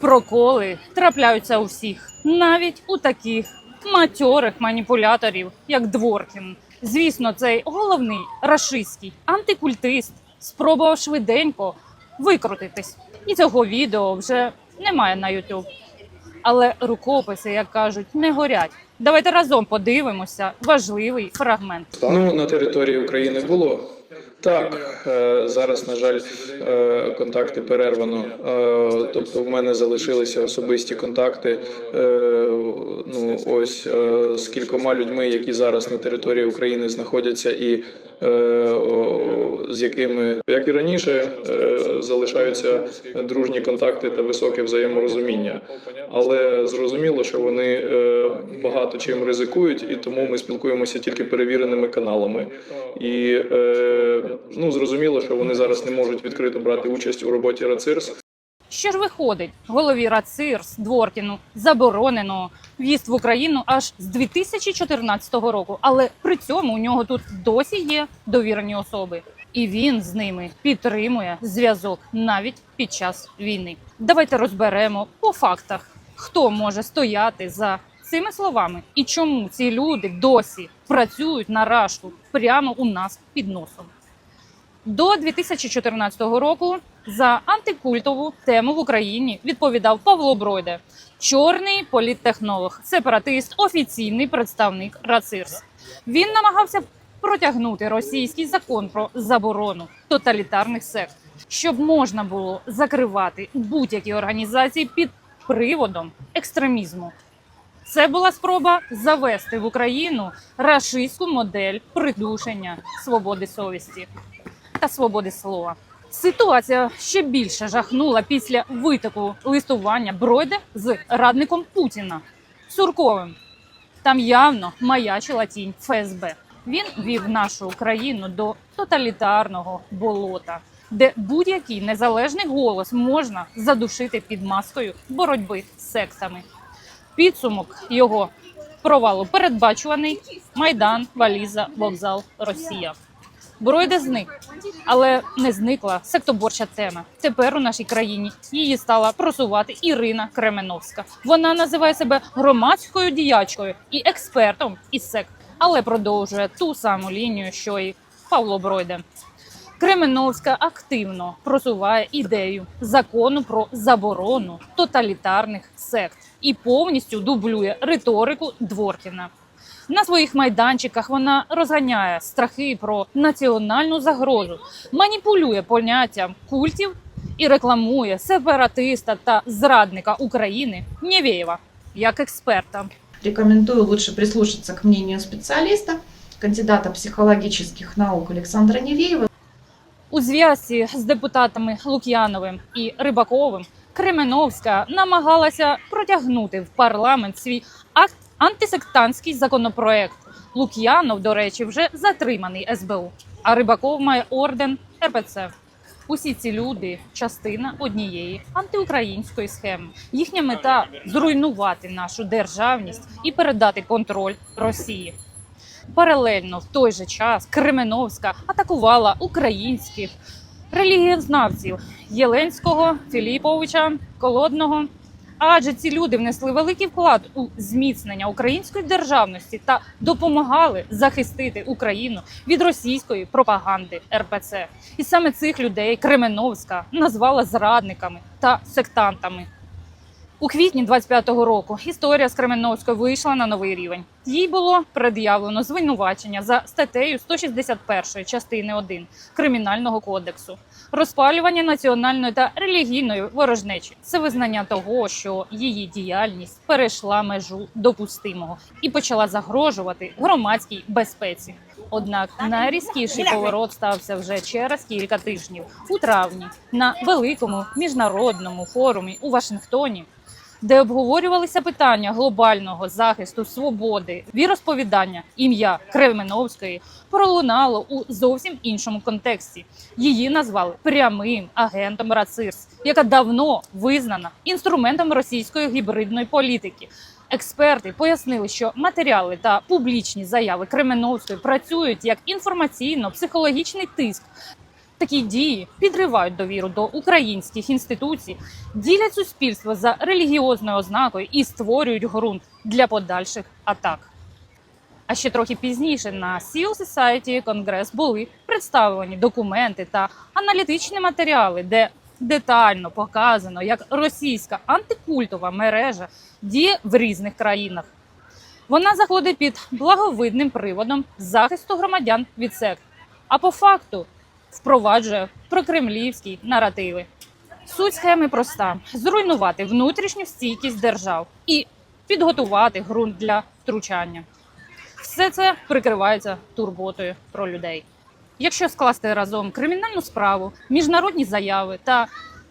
Проколи трапляються у всіх, навіть у таких матьорих маніпуляторів, як Дворкін. Звісно, цей головний рашистський антикультист спробував швиденько викрутитись. І цього відео вже немає на YouTube. Але рукописи, як кажуть, не горять. Давайте разом подивимося важливий фрагмент. Ну, на території України було. Так, е, зараз, на жаль, е, контакти перервано. Е, Тобто, в мене залишилися особисті контакти. Ну, ось з кількома людьми, які зараз на території України знаходяться, і з якими, як і раніше, залишаються дружні контакти та високе взаєморозуміння. Але зрозуміло, що вони багато чим ризикують, і тому ми спілкуємося тільки перевіреними каналами. І ну зрозуміло, що вони зараз не можуть відкрито брати участь у роботі РАЦИРС. Що ж виходить, голові РАЦИРС Дворкіну заборонено в'їзд в Україну аж з 2014 року, але при цьому у нього тут досі є довірені особи, і він з ними підтримує зв'язок навіть під час війни. Давайте розберемо по фактах, хто може стояти за цими словами і чому ці люди досі працюють на рашу прямо у нас під носом. До 2014 року за антикультову тему в Україні відповідав Павло Бройде, чорний політтехнолог, сепаратист, офіційний представник РАЦИРС. Він намагався протягнути російський закон про заборону тоталітарних сект, щоб можна було закривати будь-які організації під приводом екстремізму. Це була спроба завести в Україну рашистську модель придушення свободи совісті та свободи слова. Ситуація ще більше жахнула після витоку листування Бройде з радником Путіна Сурковим. Там явно маячила тінь ФСБ. Він вів нашу країну до тоталітарного болота, де будь-який незалежний голос можна задушити під маскою боротьби з сектами. Підсумок його провалу передбачуваний майдан, валіза, вокзал, Росія. Бройде зник, але не зникла сектоборча тема. Тепер у нашій країні її стала просувати Ірина Кременовська. Вона називає себе громадською діячкою і експертом із сект, але продовжує ту саму лінію, що й Павло Бройде. Кременовська активно просуває ідею закону про заборону тоталітарних сект і повністю дублює риторику Дворкіна. На своїх майданчиках вона розганяє страхи про національну загрозу, маніпулює поняттям культів і рекламує сепаратиста та зрадника України Нєвєєва як експерта. Рекомендую лучше прислушаться к мнению специалиста, кандидата психологических наук Александра Невеева. У зв'язці з депутатами Лук'яновим і Рибаковим Кременовська намагалася протягнути в парламент свій акт антисектантський законопроект. Лук'янов, до речі, вже затриманий СБУ, а Рибаков має орден РПЦ. Усі ці люди частина однієї антиукраїнської схеми. Їхня мета зруйнувати нашу державність і передати контроль Росії. Паралельно в той же час Кременовська атакувала українських релігієзнавців Єленського, Філіповича, Колодного. Адже ці люди внесли великий вклад у зміцнення української державності та допомагали захистити Україну від російської пропаганди РПЦ. І саме цих людей Кременовська назвала зрадниками та сектантами. У квітні 25-го року історія з Кременовською вийшла на новий рівень. Їй було пред'явлено звинувачення за статтею 161 частини 1 Кримінального кодексу, розпалювання національної та релігійної ворожнечі. Це визнання того, що її діяльність перейшла межу допустимого і почала загрожувати громадській безпеці. Однак найрізкіший поворот стався вже через кілька тижнів у травні на великому міжнародному форумі у Вашингтоні де обговорювалися питання глобального захисту свободи, віросповідання, ім'я Кременовської пролунало у зовсім іншому контексті. Її назвали прямим агентом РАЦИРС, яка давно визнана інструментом російської гібридної політики. Експерти пояснили, що матеріали та публічні заяви Кременовської працюють як інформаційно-психологічний тиск Такі дії підривають довіру до українських інституцій, ділять суспільство за релігіозною ознакою і створюють ґрунт для подальших атак. А ще трохи пізніше на Seal Society Конгрес були представлені документи та аналітичні матеріали, де детально показано, як російська антикультова мережа діє в різних країнах. Вона заходить під благовидним приводом захисту громадян від сект, а по факту впроваджує прокремлівські наративи. Суть схеми проста: зруйнувати внутрішню стійкість держав і підготувати ґрунт для втручання. Все це прикривається турботою про людей. Якщо скласти разом кримінальну справу, міжнародні заяви та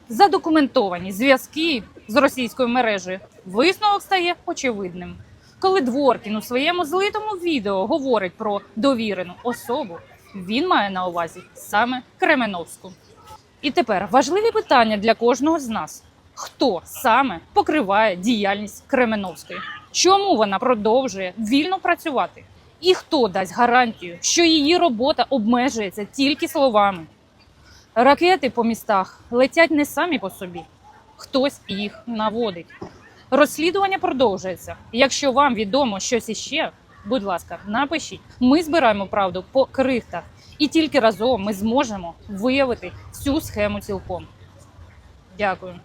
задокументовані зв'язки з російською мережею, висновок стає очевидним. Коли Дворкін у своєму злитому відео говорить про довірену особу, він має на увазі саме Кременовську. І тепер важливі питання для кожного з нас: хто саме покриває діяльність Кременовської? Чому вона продовжує вільно працювати? І хто дасть гарантію, що її робота обмежується тільки словами? Ракети по містах летять не самі по собі, хтось їх наводить. Розслідування продовжується. Якщо вам відомо щось іще, будь ласка, напишіть. Ми збираємо правду по крихтах, і тільки разом ми зможемо виявити всю схему цілком. Дякую.